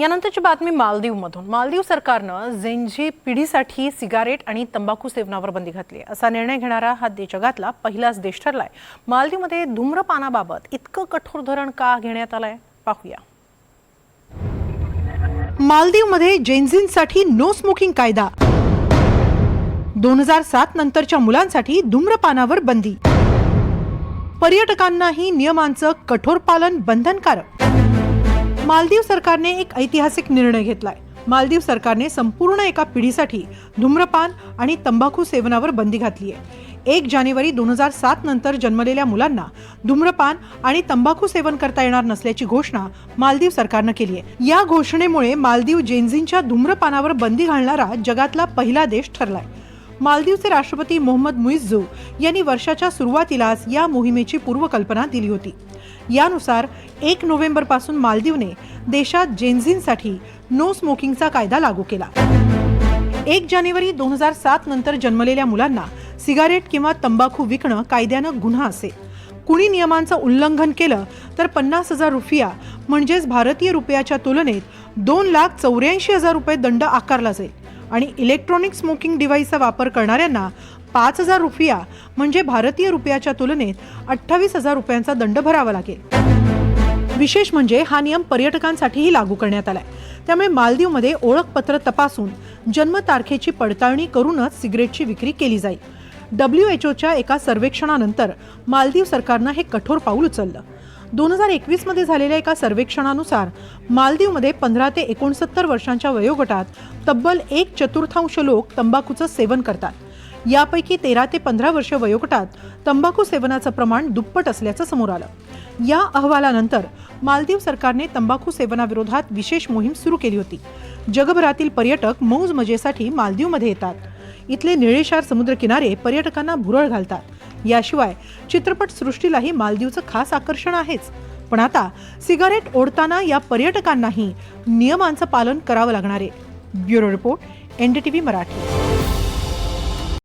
यानंतरची बातमी मालदीवमधून. मालदीव सरकारनं झेंझी पिढीसाठी सिगारेट आणि तंबाखू सेवनावर बंदी घातली असा निर्णय घेणारा हा जगातला पहिलाच देश ठरलाय. मालदीवमध्ये धूम्रपानाबाबत इतकं कठोर धोरण का घेण्यात आलंय? पाहूया. मालदीवमध्ये जेन्झिनसाठी नो स्मोकिंग कायदा. दोन हजार सात नंतरच्या मुलांसाठी धूम्रपानावर बंदी. पर्यटकांनाही नियमांचं कठोर पालन बंधनकारक. मालदीव सरकारने एक ऐतिहासिक निर्णय घेतलाय. मालदीव सरकारने संपूर्ण एका पिढीसाठी धूम्रपान आणि तंबाखू सेवनावर बंदी घातली आहे एक जानेवारी दोन हजार सात नंतर जन्मलेल्या मुलांना धूम्रपान आणि तंबाखू सेवन करता येणार नसल्याची घोषणा मालदीव सरकारनं केली आहे. या घोषणेमुळे मालदीव जेन्झिनच्या धूम्रपानावर बंदी घालणारा जगातला पहिला देश ठरलाय. मालदीवचे राष्ट्रपती मोहम्मद मुइझू यांनी वर्षाच्या सुरुवातीलाच या मोहिमेची पूर्वकल्पना दिली होती. यानुसार एक नोव्हेंबरपासून मालदीवने देशात जेन्झिनसाठी नो स्मोकिंगचा कायदा लागू केला. एक जानेवारी दोन हजार सात नंतर जन्मलेल्या मुलांना सिगारेट किंवा तंबाखू विकणं कायद्यानं गुन्हा असेल कुणी नियमांचं उल्लंघन केलं तर पन्नास हजार रुपया म्हणजेच भारतीय रुपयाच्या तुलनेत दोन लाख चौऱ्याऐंशी हजार रुपये दंड आकारला जाईल. आणि इलेक्ट्रॉनिक स्मोकिंग डिव्हाइसचा वापर करणाऱ्यांना पाच हजार रुपया म्हणजे भारतीय रुपयाच्या तुलनेत अठ्ठावीस हजार रुपयांचा दंड भरावा लागेल. विशेष म्हणजे हा नियम पर्यटकांसाठीही लागू करण्यात आलाय. त्यामुळे मालदीवमध्ये ओळखपत्र तपासून जन्मतारखेची पडताळणी करूनच सिगरेटची विक्री केली जाईल. डब्ल्यू एच ओच्या एका सर्वेक्षणानंतर मालदीव सरकारनं हे कठोर पाऊल उचललं. दोन हजार एकवीसमध्ये झालेल्या एका सर्वेक्षणानुसार मालदीवमध्ये पंधरा ते एकोणसत्तर वर्षांच्या वयोगटात तब्बल एक चतुर्थांश लोक तंबाखूचं सेवन करतात. यापैकी तेरा ते पंधरा वर्ष वयोगटात तंबाखू सेवनाचं प्रमाण दुप्पट असल्याचं समोर आलं. या अहवालानंतर मालदीव सरकारने तंबाखू सेवनाविरोधात विशेष मोहीम सुरू केली होती. जगभरातील पर्यटक मौज मजेसाठी मालदीवमध्ये येतात. इथले निळेशार समुद्रकिनारे पर्यटकांना भुरळ घालतात. याशिवाय चित्रपटसृष्टीलाही मालदीवचं खास आकर्षण आहेच. पण आता सिगारेट ओढताना या पर्यटकांनाही नियमांचं पालन करावं लागणार आहे. Bureau report NDTV Marathi.